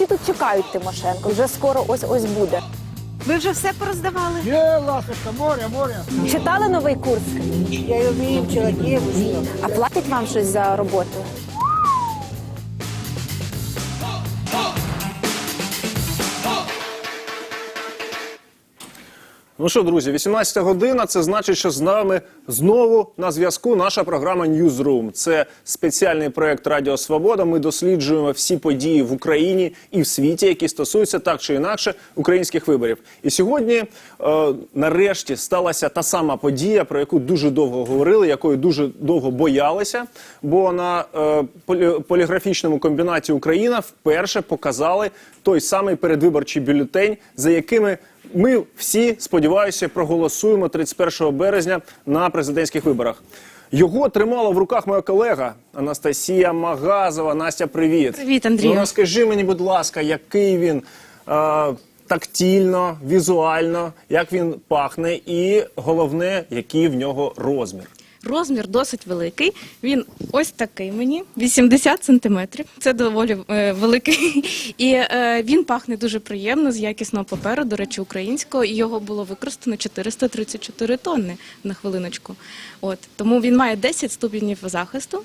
всі тут чекають Тимошенко. Вже скоро ось ось буде. Ви вже все пороздавали? Є, ласочка, море, море. Читали новий курс? Я вмію девушку. А платять вам щось за роботу? Ну що, друзі, 18 година. Це значить, що з нами знову на зв'язку наша програма Newsroom. Це спеціальний проект Радіо Свобода. Ми досліджуємо всі події в Україні і в світі, які стосуються так чи інакше українських виборів. І сьогодні, е, нарешті, сталася та сама подія, про яку дуже довго говорили, якої дуже довго боялися. Бо на е, поліграфічному комбінаті Україна вперше показали той самий передвиборчий бюлетень, за якими ми всі сподіваюся проголосуємо 31 березня на президентських виборах. Його тримала в руках моя колега Анастасія Магазова. Настя, привіт. Привіт, Андрію. Ну, розкажи мені, будь ласка, який він е, тактильно, візуально, як він пахне, і головне, який в нього розмір. Розмір досить великий. Він ось такий мені, 80 сантиметрів. Це доволі е, великий. І е, він пахне дуже приємно з якісного паперу, до речі, українського. І його було використано 434 тонни на хвилиночку. От тому він має 10 ступенів захисту.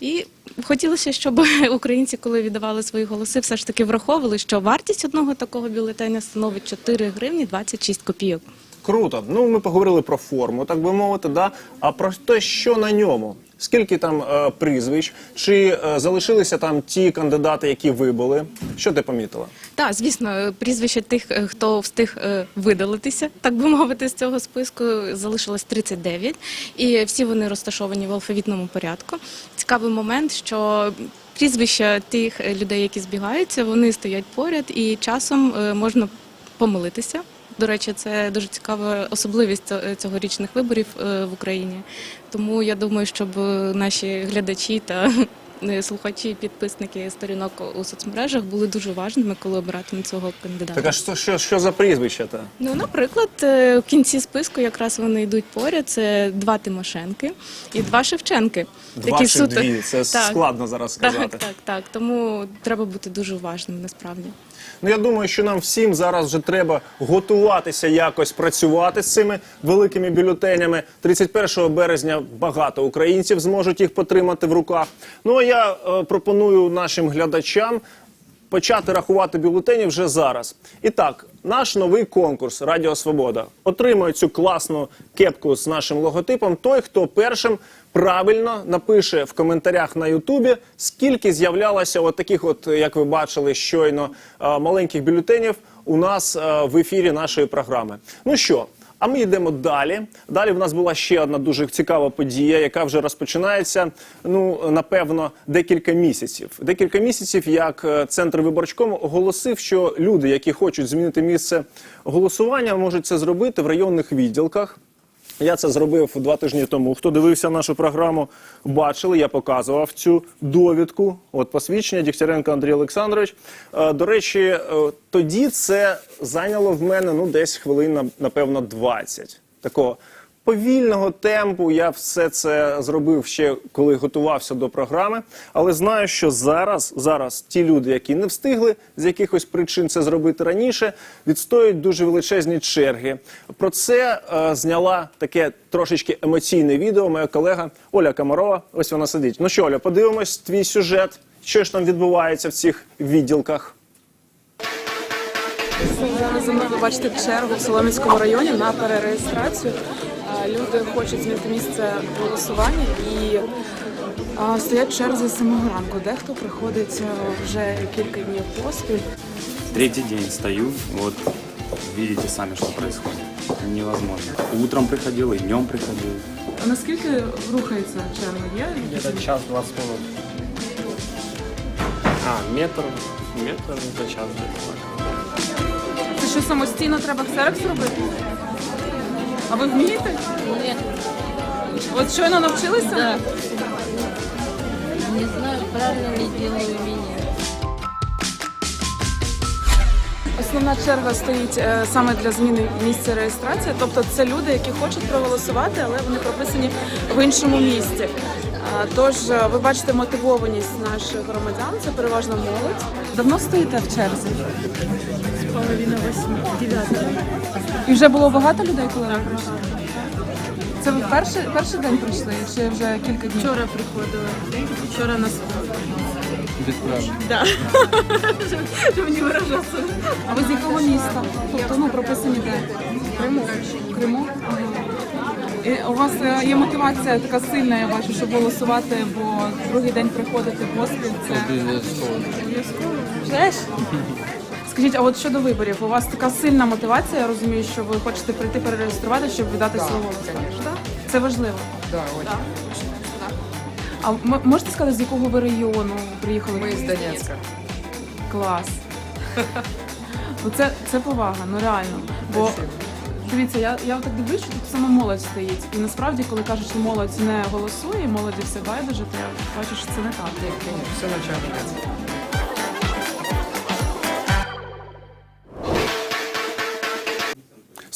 І хотілося, щоб українці, коли віддавали свої голоси, все ж таки враховували, що вартість одного такого бюлетеня становить 4 гривні 26 копійок. Круто. Ну, ми поговорили про форму, так би мовити, да? а про те, що на ньому. Скільки там е, прізвищ, чи е, залишилися там ті кандидати, які вибули? Що ти помітила? Так, звісно, прізвища тих, е, хто встиг е, видалитися, так би мовити, з цього списку залишилось 39, і всі вони розташовані в алфавітному порядку. Цікавий момент, що прізвища тих е, людей, які збігаються, вони стоять поряд, і часом е, можна помилитися. До речі, це дуже цікава особливість цьогорічних виборів е, в Україні. Тому я думаю, щоб е, наші глядачі та е, слухачі, підписники сторінок у соцмережах були дуже важними, коли обиратимуть цього кандидата. Так а що, що, що за прізвища? та Ну, наприклад, е, в кінці списку якраз вони йдуть поряд. Це два Тимошенки і два Шевченки. Два чи дві? Це складно зараз сказати. Так, так, так. Тому треба бути дуже уважним насправді. Ну я думаю, що нам всім зараз вже треба готуватися якось працювати з цими великими бюлетенями. 31 березня багато українців зможуть їх потримати в руках. Ну а я е, пропоную нашим глядачам почати рахувати бюлетені вже зараз. І так, наш новий конкурс Радіо Свобода отримує цю класну кепку з нашим логотипом. Той, хто першим правильно напише в коментарях на Ютубі, скільки з'являлося от таких, от як ви бачили, щойно е, маленьких бюлетенів у нас е, в ефірі нашої програми. Ну що? А ми йдемо далі. Далі в нас була ще одна дуже цікава подія, яка вже розпочинається. Ну напевно, декілька місяців. Декілька місяців, як е, центр виборчкому оголосив, що люди, які хочуть змінити місце голосування, можуть це зробити в районних відділках. Я це зробив два тижні тому. Хто дивився нашу програму, бачили, я показував цю довідку. От посвідчення Дігтяренко Андрій Олександрович. Е, До речі, е, тоді це зайняло в мене ну десь хвилин, напевно, 20. Такого повільного темпу. Я все це зробив ще коли готувався до програми. Але знаю, що зараз, зараз ті люди, які не встигли з якихось причин це зробити раніше, відстоюють дуже величезні черги. Про це е, зняла таке трошечки емоційне відео. Моя колега Оля Комарова. Ось вона сидить. Ну що, Оля, подивимось твій сюжет. Що ж там відбувається в цих відділках? Зараз за мною ви бачите чергу в Солом'янському районі на перереєстрацію. Люди хочуть змінити місце голосування і стоять черзі з самого ранку. Дехто приходить вже кілька днів поспіль. Третий день стою, вот видите сами, что происходит. Невозможно. Утром приходил и днем приходил. А наскільки рухається черга? Є? Где-то час 20 минут. А, метр, метр за час где-то. Це що самостійно треба ксерокс робити? А ви вмієте? Ні. От щойно навчилися? Так. Не знаю, правильно ли делаю или. Основна черга стоїть е, саме для зміни місця реєстрації. Тобто це люди, які хочуть проголосувати, але вони прописані в іншому місці. А, Тож е, ви бачите мотивованість наших громадян, це переважно молодь. Давно стоїте в черзі? З половини восьми, дев'ятого. І вже було багато людей, коли ви прийшли? Це ви перший, перший день прийшли чи вже кілька днів? Вчора приходили. Вчора нас мені виражатися. А ви з якого міста? Тобто, ну, прописані де? Криму. Криму? Ага. І у вас е, є мотивація така сильна, я бачу, щоб голосувати, бо другий день приходити поспіль. Це обов'язково. Теж? Скажіть, а от щодо виборів, у вас така сильна мотивація, я розумію, що ви хочете прийти перереєструвати, щоб віддати свій голос. Так? Це важливо. Так, А м- можете сказати, з якого ви району приїхали? Ми з Донецька. Клас. Ну, це, це повага, ну реально. Бо дивіться, я, я так дивлюсь, що тут саме молодь стоїть. І насправді, коли кажуть, що молодь не голосує, молоді все байдуже, то я бачу, що це не так. Все начальник.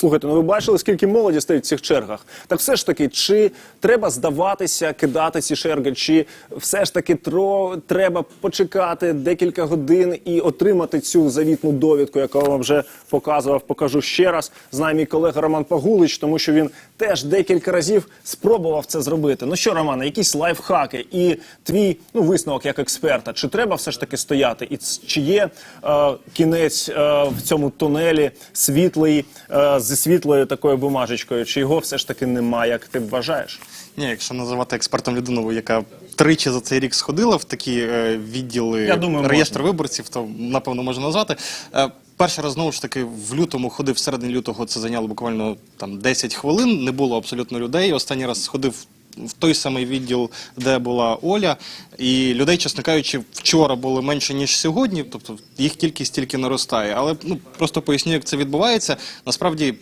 Слухайте, ну ви бачили, скільки молоді стоїть в цих чергах. Так все ж таки, чи треба здаватися, кидати ці черги, чи все ж таки тро, треба почекати декілька годин і отримати цю завітну довідку, яку вам вже показував, покажу ще раз. Знає мій колега Роман Пагулич, тому що він теж декілька разів спробував це зробити. Ну що, Романе, якісь лайфхаки і твій ну висновок як експерта, чи треба все ж таки стояти, і чи є е, кінець е, в цьому тунелі світлий е, зі світлою такою бумажечкою, чи його все ж таки немає, як ти вважаєш? Ні, якщо називати експертом людину, яка тричі за цей рік сходила в такі е, відділи Я думаю, реєстру виборців, то напевно можна назвати. Е, перший раз знову ж таки в лютому ходив середині лютого. Це зайняло буквально там 10 хвилин. Не було абсолютно людей. Останній раз сходив. В той самий відділ, де була Оля, і людей, чесно кажучи, вчора було менше ніж сьогодні. Тобто їх кількість тільки наростає. Але ну просто поясню, як це відбувається. Насправді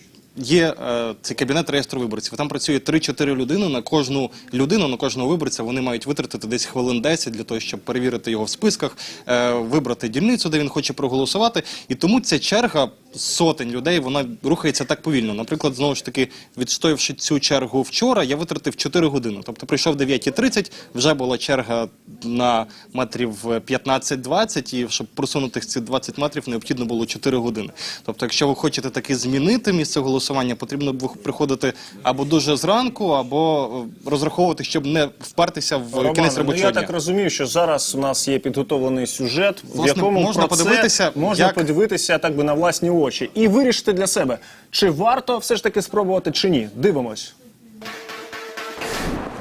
Є е, цей кабінет реєстру виборців. Там працює 3-4 людини на кожну людину, на кожного виборця. Вони мають витратити десь хвилин 10 для того, щоб перевірити його в списках, е, вибрати дільницю, де він хоче проголосувати. І тому ця черга сотень людей вона рухається так повільно. Наприклад, знову ж таки, відстоявши цю чергу вчора, я витратив 4 години. Тобто прийшов 9.30, вже була черга на метрів 15-20, і щоб просунути ці 20 метрів, необхідно було 4 години. Тобто, якщо ви хочете таки змінити місце голосування, потрібно б приходити або дуже зранку, або е, розраховувати, щоб не впертися в Романе, кінець ну, дня. я так розумію, що зараз у нас є підготовлений сюжет, в якому можна про це подивитися, можна як- подивитися так би на власні очі і вирішити для себе, чи варто все ж таки спробувати, чи ні. Дивимось.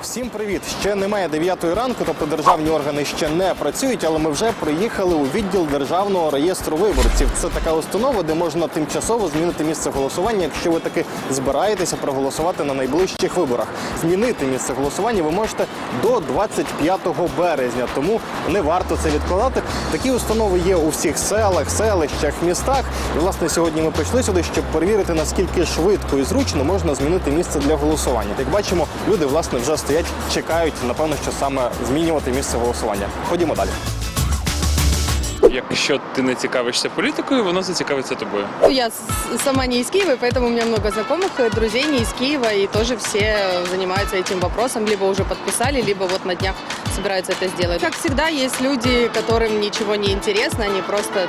Всім привіт! Ще немає 9 ранку, тобто державні органи ще не працюють, але ми вже приїхали у відділ державного реєстру виборців. Це така установа, де можна тимчасово змінити місце голосування, якщо ви таки збираєтеся проголосувати на найближчих виборах. Змінити місце голосування ви можете до 25 березня, тому не варто це відкладати. Такі установи є у всіх селах, селищах, містах. І власне сьогодні ми прийшли сюди, щоб перевірити наскільки швидко і зручно можна змінити місце для голосування. Як бачимо, люди власне вже стоять, чекають, напевно, що саме змінювати місце голосування. Ходімо далі. Якщо ти не цікавишся політикою, воно зацікавиться тобою. Ну, Я с- сама не из Киева, и поэтому у меня много знакомых, и друзей не из Киева, и тоже все занимаются этим вопросом, либо уже подписали, либо вот на днях собираются это сделать. Как всегда, есть люди, которым ничего не интересно, они просто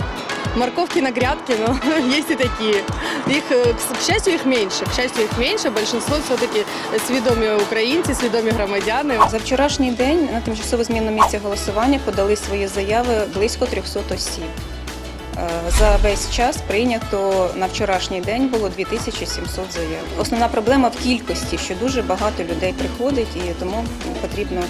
морковки на грядке, но есть и такие. Их, э, к с- к счастью, их меньше. К счастью, их меньше. Большинство все-таки свідомі українці, свідомі громадяни. За вчорашній день на тимчасову зміну місця голосування подали свої заяви близько 300 осіб. Е, За весь час прийнято на вчорашній день було 2700 заяв. Основна проблема в кількості, що дуже багато людей приходить, і тому потрібно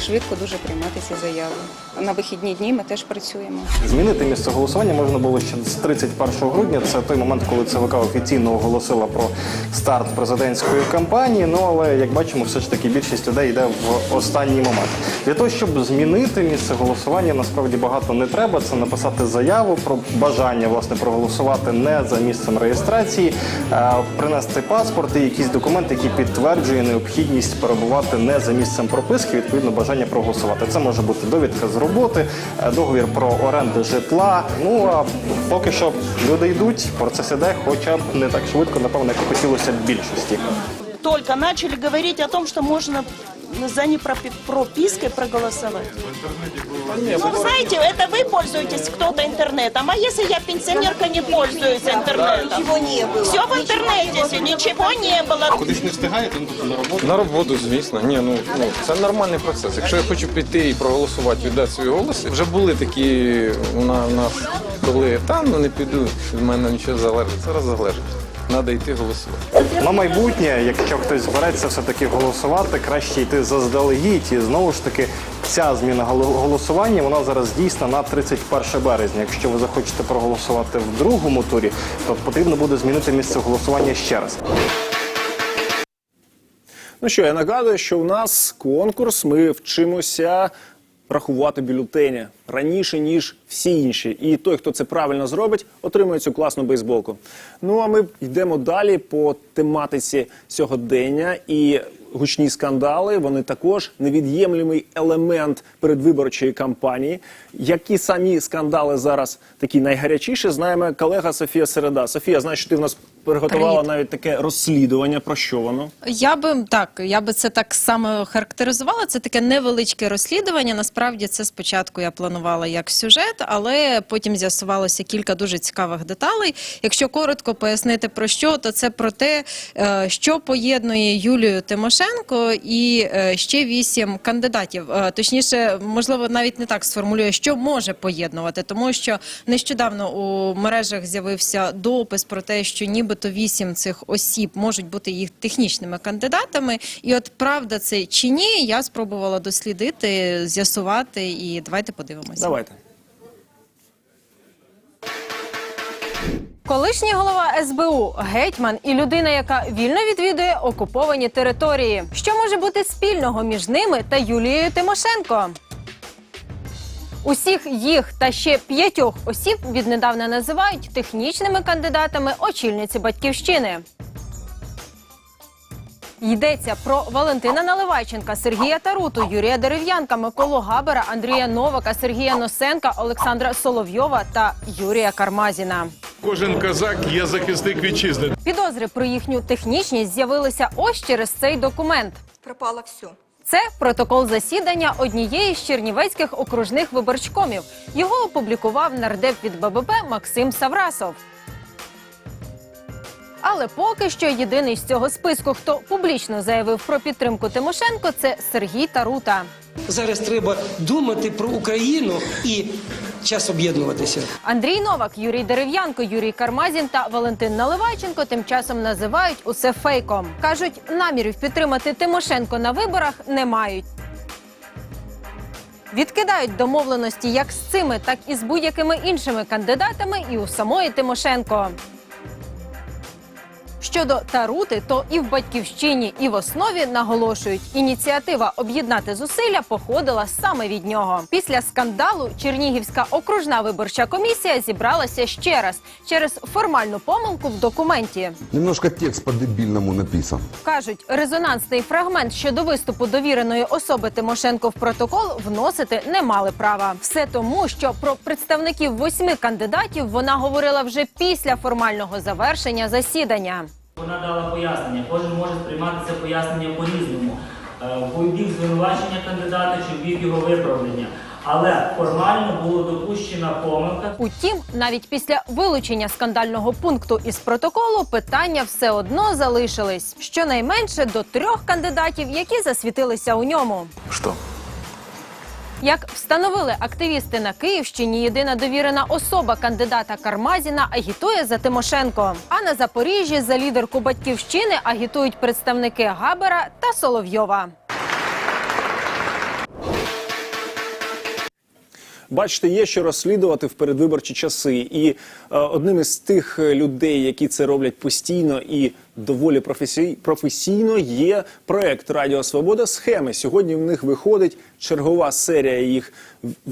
швидко дуже приймати ці заяви. На вихідні дні ми теж працюємо. Змінити місце голосування можна було ще з 31 грудня. Це той момент, коли ЦВК офіційно оголосила про старт президентської кампанії. Ну але як бачимо, все ж таки більшість людей йде в останній момент. Для того, щоб змінити місце голосування, насправді багато не треба. Це написати заяву про бажання власне проголосувати не за місцем реєстрації, е, принести паспорт і якісь документи, які підтверджує необхідність перебувати не за місцем прописки, відповідно бажання проголосувати. Це може бути довідка з роботи, е, договір про оренду житла. Ну а поки що люди йдуть, процес іде, хоча б не так швидко, напевно, як хотілося б більшості. только начали говорить о том, что можно за непропиской проголосовать. Ну, знаете, это вы пользуетесь кто-то интернетом, а если я пенсионерка не пользуюсь интернетом? Ничего не было. Все в интернете, ничего не было. Кудись не встигаєте, ну тобто на роботу. На роботу, звісно. Ні, ну, ну це нормальний процес. Якщо я хочу піти і проголосувати, віддати свій голос, вже були такі у на- у нас, коли там ну не піду, від мене нічого залежить. Зараз залежить. Треба йти голосувати. На майбутнє, якщо хтось збереться все-таки голосувати, краще йти заздалегідь. І знову ж таки, ця зміна голо- голосування вона зараз дійсна на 31 березня. Якщо ви захочете проголосувати в другому турі, то потрібно буде змінити місце голосування ще раз. Ну що, я нагадую, що у нас конкурс. Ми вчимося рахувати бюлетені раніше, ніж всі інші. І той, хто це правильно зробить, отримує цю класну бейсболку. Ну а ми йдемо далі по тематиці сьогодення. І гучні скандали вони також невід'ємлемий елемент передвиборчої кампанії. Які самі скандали зараз такі найгарячіші, знаємо колега Софія Середа. Софія, знаєш, ти в нас приготувала Привіт. навіть таке розслідування. Про що воно? Я би так, я би це так само характеризувала. Це таке невеличке розслідування. Насправді це спочатку я планувала як сюжет, але потім з'ясувалося кілька дуже цікавих деталей. Якщо коротко пояснити про що, то це про те, е, що поєднує Юлію Тимошенко і е, ще вісім кандидатів. Е, Точніше, можливо, навіть не так сформулює, що може поєднувати, тому що нещодавно у мережах з'явився допис про те, що нібито вісім цих осіб можуть бути їх технічними кандидатами. І от правда це чи ні, я спробувала дослідити, з'ясувати, і давайте подивимося. Давайте. Колишній голова СБУ, гетьман і людина, яка вільно відвідує окуповані території. Що може бути спільного між ними та Юлією Тимошенко? Усіх їх та ще п'ятьох осіб віднедавна називають технічними кандидатами очільниці батьківщини. Йдеться про Валентина Наливайченка, Сергія Таруту, Юрія Дерев'янка, Миколу Габера, Андрія Новака, Сергія Носенка, Олександра Соловйова та Юрія Кармазіна. Кожен козак є захисник вітчизни. Підозри про їхню технічність з'явилися ось через цей документ. Пропало все. Це протокол засідання однієї з чернівецьких окружних виборчкомів. Його опублікував нардеп від ББП Максим Саврасов. Але поки що єдиний з цього списку, хто публічно заявив про підтримку Тимошенко, це Сергій Тарута. Зараз треба думати про Україну і час об'єднуватися. Андрій Новак, Юрій Дерев'янко, Юрій Кармазін та Валентин Наливайченко тим часом називають усе фейком. кажуть, намірів підтримати Тимошенко на виборах не мають. Відкидають домовленості як з цими, так і з будь-якими іншими кандидатами, і у самої Тимошенко. Щодо Тарути, то і в батьківщині, і в основі наголошують, ініціатива об'єднати зусилля походила саме від нього. Після скандалу Чернігівська окружна виборча комісія зібралася ще раз через формальну помилку в документі. Немножко текст по-дебільному написан. Кажуть, резонансний фрагмент щодо виступу довіреної особи Тимошенко в протокол вносити не мали права. Все тому, що про представників восьми кандидатів вона говорила вже після формального завершення засідання. Вона дала пояснення. Кожен може сприймати це пояснення по-різному. Е, В бік звинувачення кандидата чи в бік його виправлення. Але формально була допущена помилка. Утім, навіть після вилучення скандального пункту із протоколу питання все одно залишились. Щонайменше до трьох кандидатів, які засвітилися у ньому. Що? Як встановили активісти на Київщині, єдина довірена особа кандидата Кармазіна агітує за Тимошенко. А на Запоріжжі за лідерку батьківщини агітують представники Габера та Соловйова. Бачите, є що розслідувати в передвиборчі часи, і е, одним із тих е, людей, які це роблять постійно і доволі професій- професійно, є проект Радіо Свобода. Схеми сьогодні в них виходить чергова серія їх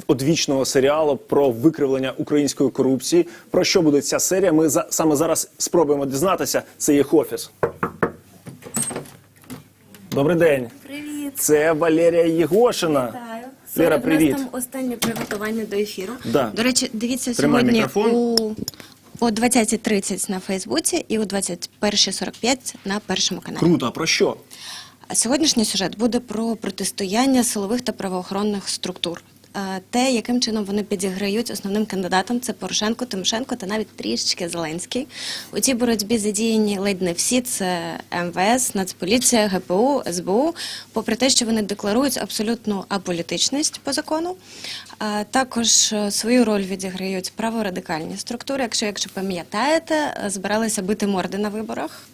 одвічного серіалу про викривлення української корупції. Про що буде ця серія? Ми за саме зараз спробуємо дізнатися. Це їх офіс. Добрий день. Привіт. Це Валерія Єгошина. Лера, привіт. У нас там останнє приготування до ефіру. Да. До речі, дивіться Тримай сьогодні мікрофон. у О 20.30 на Фейсбуці і о 21.45 на першому каналі. Круто, а про що? А Сьогоднішній сюжет буде про протистояння силових та правоохоронних структур. Е, Те, яким чином вони підіграють основним кандидатам, це Порошенко, Тимошенко та навіть трішечки Зеленський. У цій боротьбі задіяні ледь не всі це МВС, Нацполіція, ГПУ, СБУ. Попри те, що вони декларують абсолютну аполітичність по закону, е, також е, свою роль відіграють праворадикальні структури. Якщо, якщо пам'ятаєте, збиралися бити морди на виборах.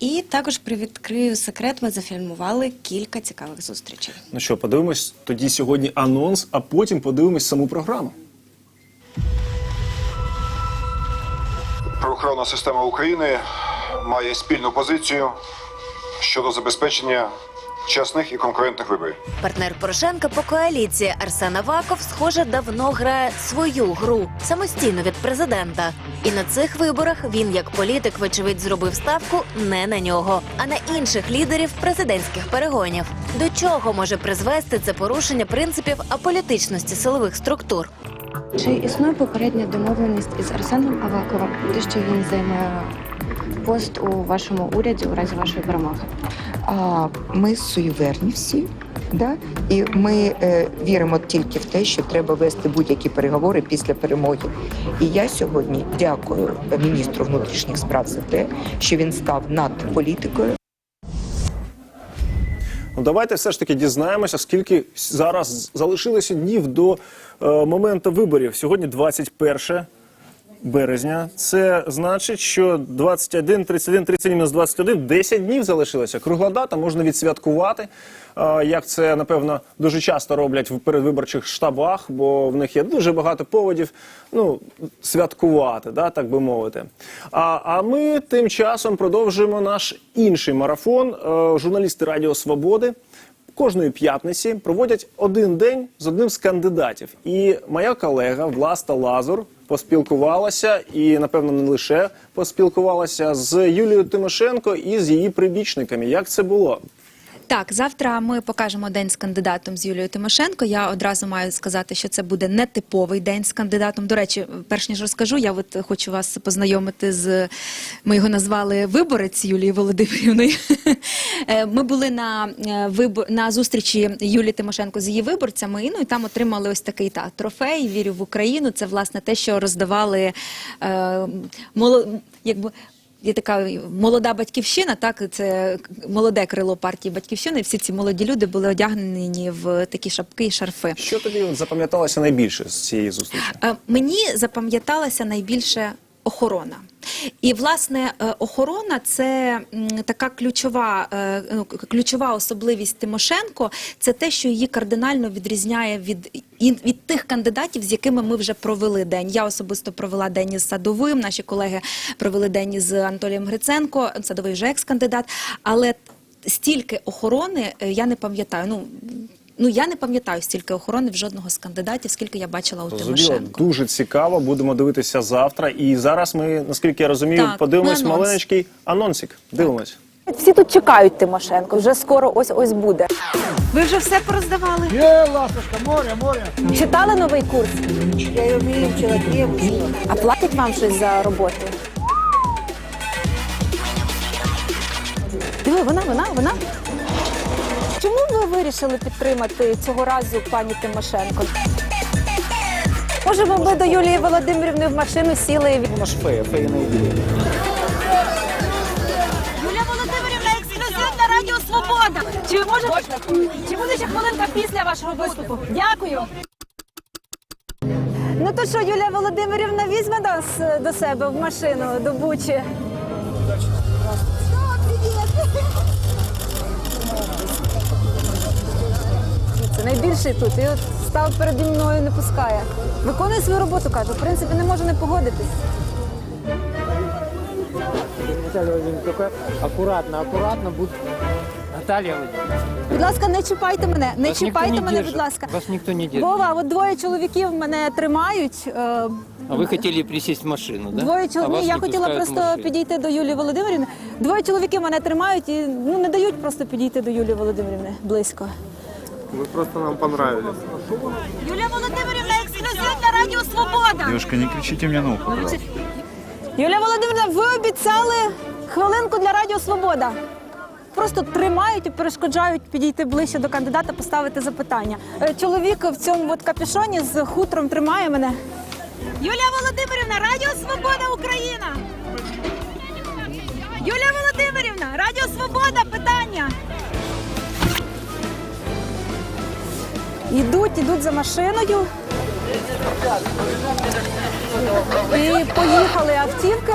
І також привідкрию секрет. Ми зафільмували кілька цікавих зустрічей. Ну що, подивимось тоді сьогодні анонс, а потім подивимось саму програму. Правоохоронна система України має спільну позицію щодо забезпечення чесних і конкурентних виборів. Партнер Порошенка по коаліції Арсен Аваков, схоже, давно грає свою гру самостійно від президента. І на цих виборах він, як політик, вочевидь, зробив ставку не на нього, а на інших лідерів президентських перегонів. До чого може призвести це порушення принципів аполітичності силових структур? Чи існує попередня домовленість із Арсеном Аваковим, те, що він займе пост у вашому уряді у разі вашої перемоги? А, ми суєверні всі, да? і ми е, віримо тільки в те, що треба вести будь-які переговори після перемоги. І я сьогодні дякую міністру внутрішніх справ за те, що він став над політикою. Ну, давайте все ж таки дізнаємося, скільки зараз залишилося днів до е, моменту виборів. Сьогодні 21 березня. Це значить, що 21, 31, 30 мінус 21, 10 днів залишилося. Кругла дата можна відсвяткувати. Як це напевно дуже часто роблять в передвиборчих штабах, бо в них є дуже багато поводів ну, святкувати, да, так би мовити. А, а ми тим часом продовжуємо наш інший марафон. Е, Журналісти Радіо Свободи кожної п'ятниці проводять один день з одним з кандидатів. І моя колега Власта Лазур поспілкувалася і, напевно, не лише поспілкувалася з Юлією Тимошенко і з її прибічниками. Як це було? Так, завтра ми покажемо день з кандидатом з Юлією Тимошенко. Я одразу маю сказати, що це буде нетиповий день з кандидатом. До речі, перш ніж розкажу, я от хочу вас познайомити з ми його назвали виборець Юлії Володимирівною. Е, Ми були на е, вибор на зустрічі Юлії Тимошенко з її виборцями. і, Ну і там отримали ось такий та трофей. Вірю в Україну. Це власне те, що роздавали е, моло, якби. Є така молода батьківщина, так це молоде крило партії батьківщини. Всі ці молоді люди були одягнені в такі шапки і шарфи. Що тобі запам'яталося найбільше з цієї зустрічі? Е, Мені запам'яталася найбільше охорона. І власне е, охорона це така ключова, е, ну, ключова особливість Тимошенко. Це те, що її кардинально відрізняє від, від тих кандидатів, з якими ми вже провели день. Я особисто провела день із Садовим. Наші колеги провели день із Анатолієм Гриценко. Садовий вже екс-кандидат. Але стільки охорони е, я не пам'ятаю. Ну ну я не пам'ятаю стільки охорони в жодного з кандидатів, скільки я бачила у Зрозуміло, Тимошенко. дуже цікаво. Будемо дивитися завтра. І зараз ми, наскільки я розумію, Так, подивимось анонс. маленький анонсик. Дивимось. Всі тут чекають Тимошенко, вже скоро ось ось буде. Ви вже все пороздавали? Є, ласточка, море, море. Читали новий курс? Я його вивчила, А платять вам щось за роботу? Диви, вона, вона, вона. Чому ви вирішили підтримати цього разу пані Тимошенко? Може, ви би до Юлії Володимирівни в машину сіли і від... Вона ж фея, фея не Юлія Володимирівна, ексклюзив на Радіо Свобода. Чи може чи буде ще хвилинка після вашого виступу? Дякую. Ну то що, Юлія Володимирівна візьме нас до себе в машину до Бучі? Найбільший тут. І от став переді мною, не пускає. Виконує свою роботу, кажу. В принципі, не можу не погодитись. Наталья Владимировна, только аккуратно, аккуратно будет. Наталья Владимировна. Будь ласка, не чіпайте мене, не Вас ніхто чіпайте не мене, будь ласка. Вас никто не держит. Вова, от двоє чоловіків мене тримають. е, А вы хотели присесть в машину, да? Двоє А вас Ні, я не хотіла пускают в просто машину. підійти до Юлії Володимирівни. Двоє чоловіків мене тримають і ну не дають просто підійти до Юлії Володимирівни близько. Вы просто нам понравились. Юлія Володимирівна, ексклюзив на Радіо Свобода. Девушка, не кричите мне на ухо. пожалуйста. Юлія Володимирівна, ви обіцяли хвилинку для Радіо Свобода. Просто тримають і перешкоджають підійти ближче до кандидата, поставити запитання. Е, Чоловік в цьому от капюшоні з хутром тримає мене. Юлія Володимирівна, Радіо Свобода Україна! Юлія Володимирівна, Радіо Свобода, питання. Йдуть, йдуть за машиною. І поїхали автівки.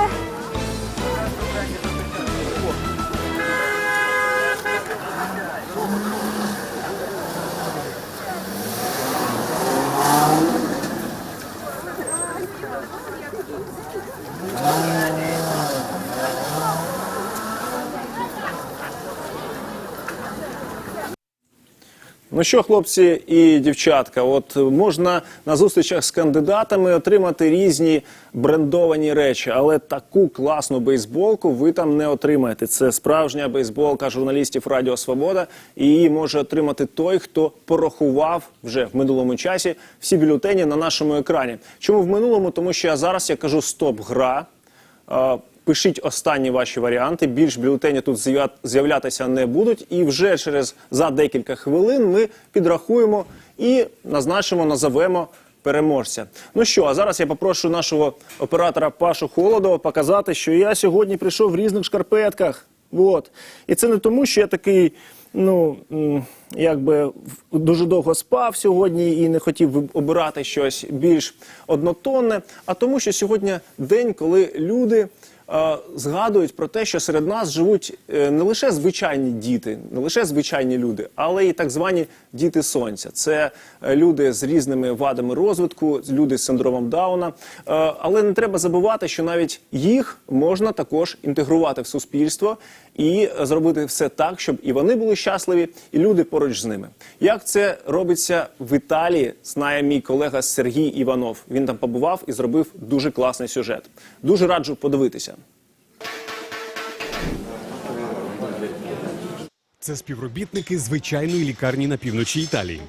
Ну що, хлопці і дівчатка, от можна на зустрічах з кандидатами отримати різні брендовані речі, але таку класну бейсболку ви там не отримаєте. Це справжня бейсболка журналістів Радіо Свобода, і її може отримати той, хто порахував вже в минулому часі всі бюлетені на нашому екрані. Чому в минулому? Тому що я зараз я кажу стоп-гра. Е, Пишіть останні ваші варіанти. Більш бюлетені тут з'явля- з'являтися не будуть. І вже через за декілька хвилин ми підрахуємо і назначимо, назовемо переможця. Ну що, а зараз я попрошу нашого оператора Пашу Холодова показати, що я сьогодні прийшов в різних шкарпетках. От. І це не тому, що я такий, ну якби дуже довго спав сьогодні і не хотів обирати щось більш однотонне, а тому, що сьогодні день, коли люди. Е, Згадують про те, що серед нас живуть е, не лише звичайні діти, не лише звичайні люди, але і так звані діти сонця. Це е, люди з різними вадами розвитку, люди з синдромом Дауна. Але не треба забувати, що навіть їх можна також інтегрувати в суспільство і зробити все так, щоб і вони були щасливі, і люди поруч з ними. Як це робиться в Італії, знає мій колега Сергій Іванов. Він там побував і зробив дуже класний сюжет. Дуже раджу подивитися. Це співробітники звичайної лікарні на півночі Італії.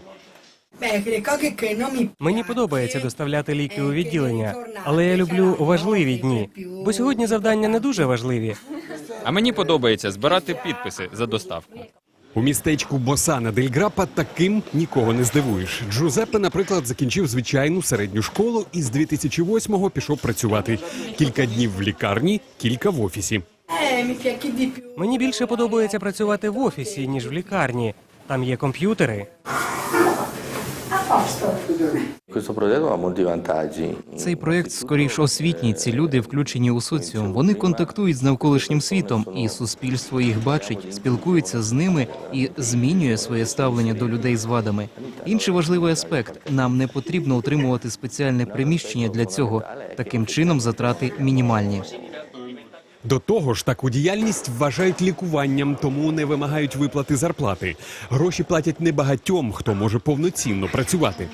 Мені подобається доставляти ліки у відділення, але я люблю важливі дні, бо сьогодні завдання не дуже важливі. А мені подобається збирати підписи за доставку. У містечку Босана дель Граппа таким нікого не здивуєш. Джузеппе, наприклад, закінчив звичайну середню школу і з 2008-го пішов працювати. Кілька днів в лікарні, кілька в офісі. Мені більше подобається працювати в офісі, ніж в лікарні. Там є комп'ютери. Цей проєкт скоріш освітній. Ці люди включені у соціум. Вони контактують з навколишнім світом, і суспільство їх бачить, спілкується з ними і змінює своє ставлення до людей з вадами. Інший важливий аспект: нам не потрібно утримувати спеціальне приміщення для цього. Таким чином затрати мінімальні. До того ж, таку діяльність вважають лікуванням, тому не вимагають виплати зарплати. Гроші платять небагатьом, хто може повноцінно працювати.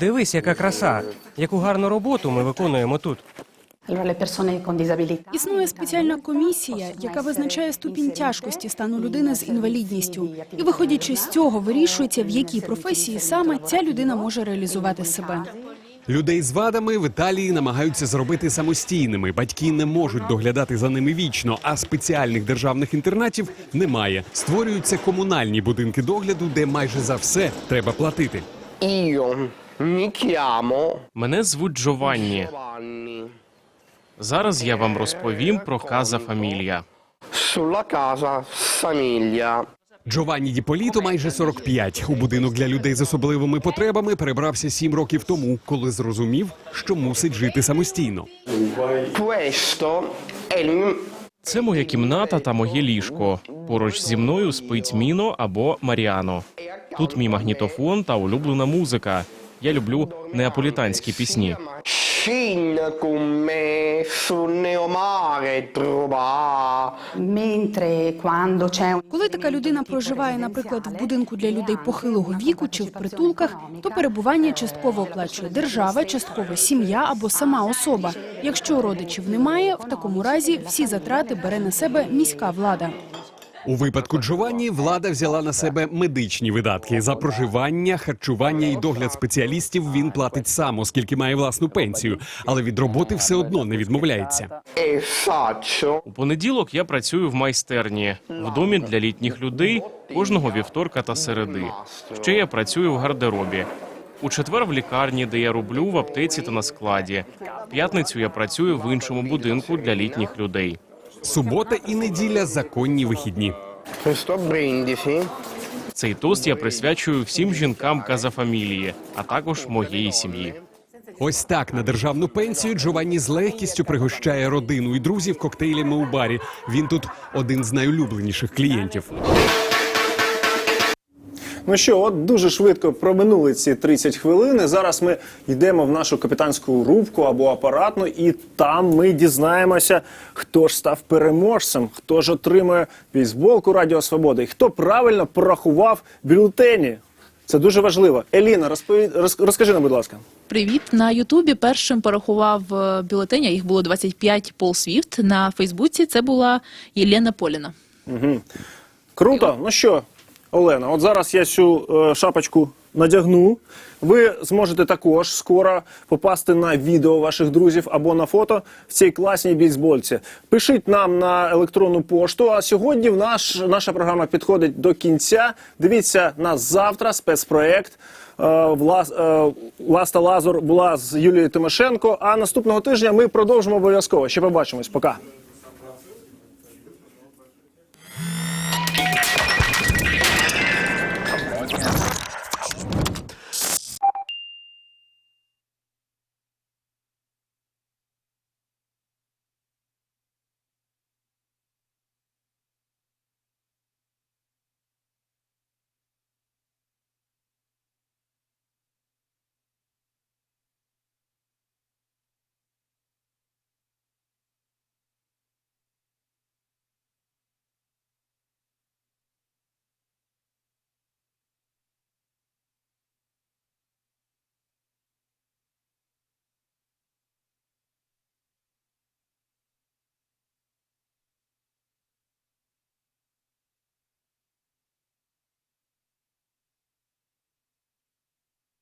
Дивись, яка краса, яку гарну роботу ми виконуємо тут. Існує спеціальна комісія, яка визначає ступінь тяжкості стану людини з інвалідністю, і виходячи з цього, вирішується, в якій професії саме ця людина може реалізувати себе. Людей з вадами в Італії намагаються зробити самостійними. Батьки не можуть доглядати за ними вічно, а спеціальних державних інтернатів немає. Створюються комунальні будинки догляду, де майже за все треба платити. Мене звуть Джованні. Зараз я вам розповім про Каза Фамілія. Джованні Діполіто майже 45. У будинок для людей з особливими потребами перебрався сім років тому, коли зрозумів, що мусить жити самостійно. Це моя кімната та моє ліжко. Поруч зі мною спить Міно або Маріано. Тут мій магнітофон та улюблена музика. Я люблю неаполітанські пісні. Коли така людина проживає, наприклад, в будинку для людей похилого віку чи в притулках, то перебування частково оплачує держава, частково сім'я або сама особа. Якщо родичів немає, в такому разі всі затрати бере на себе міська влада. У випадку Джованні влада взяла на себе медичні видатки за проживання, харчування і догляд спеціалістів. Він платить сам, оскільки має власну пенсію, але від роботи все одно не відмовляється. У понеділок я працюю в майстерні в домі для літніх людей кожного вівторка та середи. Ще я працюю в гардеробі. У четвер в лікарні, де я роблю в аптеці та на складі. В п'ятницю я працюю в іншому будинку для літніх людей. Субота і неділя законні вихідні. Цей тост я присвячую всім жінкам казафамілії, а також моєї сім'ї. Ось так на державну пенсію Джованні з легкістю пригощає родину і друзів коктейлями у барі. Він тут один з найулюбленіших клієнтів. Ну що, от дуже швидко проминули ці 30 хвилин. Зараз ми йдемо в нашу капітанську рубку або апаратну, і там ми дізнаємося, хто ж став переможцем, хто ж отримує бейсболку Радіо Свобода і хто правильно порахував бюлетені. Це дуже важливо. Еліна, розпові... роз- розкажи нам, будь ласка. Привіт на Ютубі. Першим порахував е, бюлетеня. Їх було 25 Пол Свіфт. На Фейсбуці це була Єлена Поліна. Угу. Круто. Ну що, Олена, от зараз я цю е, шапочку надягну. Ви зможете також скоро попасти на відео ваших друзів або на фото в цій класній бейсбольці. Пишіть нам на електронну пошту. А сьогодні в наш, наша програма підходить до кінця. Дивіться нас завтра. Спецпроект. Е, Влас, е, Ласта Лазур була з Юлією Тимошенко. А наступного тижня ми продовжимо обов'язково. Ще побачимось. Пока.